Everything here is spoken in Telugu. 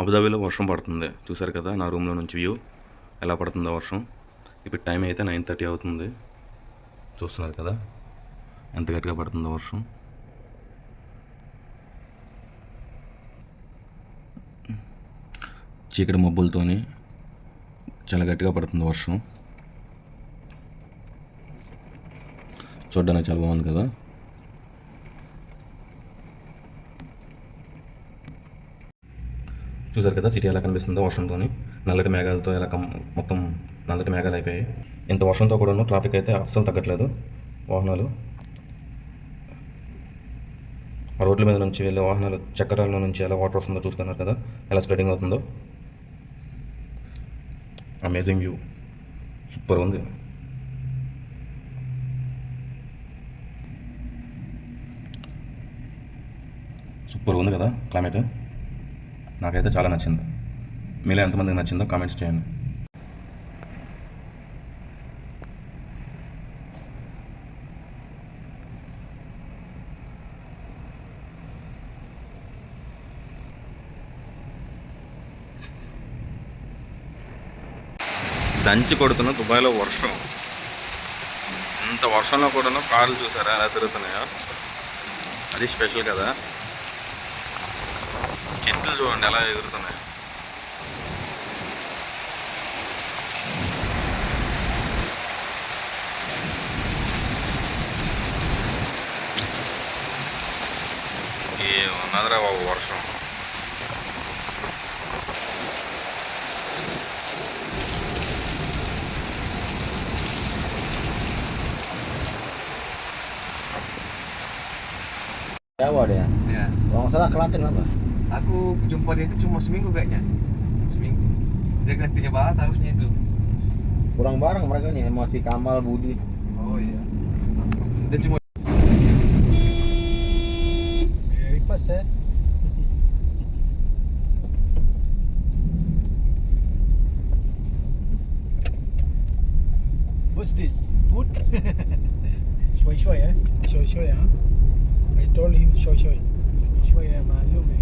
అబుదాబీలో వర్షం పడుతుంది. చూసారు కదా నా రూమ్లో నుంచి వ్యూ. ఎలా పడుతుందో వర్షం? ఇప్పుడు టైం అయితే నైన్ థర్టీ అవుతుంది. చూస్తున్నారు కదా ఎంత గట్టిగా పడుతుందో వర్షం? చీకటి మబ్బులతోని చాలా గట్టిగా పడుతుంది వర్షం. చూడడానికి చాలా బాగుంది కదా. చూసారు కదా సిటీ ఎలా కనిపిస్తుందో వర్షంతో నల్లటి మేఘాలతో ఎలా కం మొత్తం నల్లటి మేఘాలు అయిపోయాయి. ఇంత వర్షంతో కూడాను ట్రాఫిక్ అయితే అస్సలు తగ్గట్లేదు. వాహనాలు. ఆ రోడ్ల మీద నుంచి వెళ్ళే వాహనాలు చక్రాల నుంచి ఎలా వాటర్ వస్తుందో చూస్తున్నారు కదా ఎలా స్ప్రెడింగ్ అవుతుందో. అమేజింగ్ వ్యూ సూపర్ ఉంది. సూపర్ ఉంది కదా క్లైమేట్ నాకైతే చాలా నచ్చింది. మీలో ఎంతమందికి నచ్చిందో కామెంట్స్ చేయండి. దంచి కొడుతున్న దుబాయ్లో వర్షం. ఇంత వర్షంలో కూడా కార్లు చూసారా? ఎలా తిరుగుతున్నాయో? అది స్పెషల్ కదా. చెట్లు చూడండి ఎలా ఎగురుతున్నాయి ఏమన్నదిరా బాబు వర్షం Jawa dia. Ya. Kalau nggak salah Kelantan apa? Aku jumpa dia itu cuma seminggu kayaknya. Seminggu. Dia ganti Barat harusnya itu. Kurang bareng mereka nih, masih Kamal Budi. Oh iya. Dia cuma Very fast ya. What's this? Food? Shoy shoy eh? Shoy shoy ah. I told him shoy shoy. Shoy shoy eh, malum eh.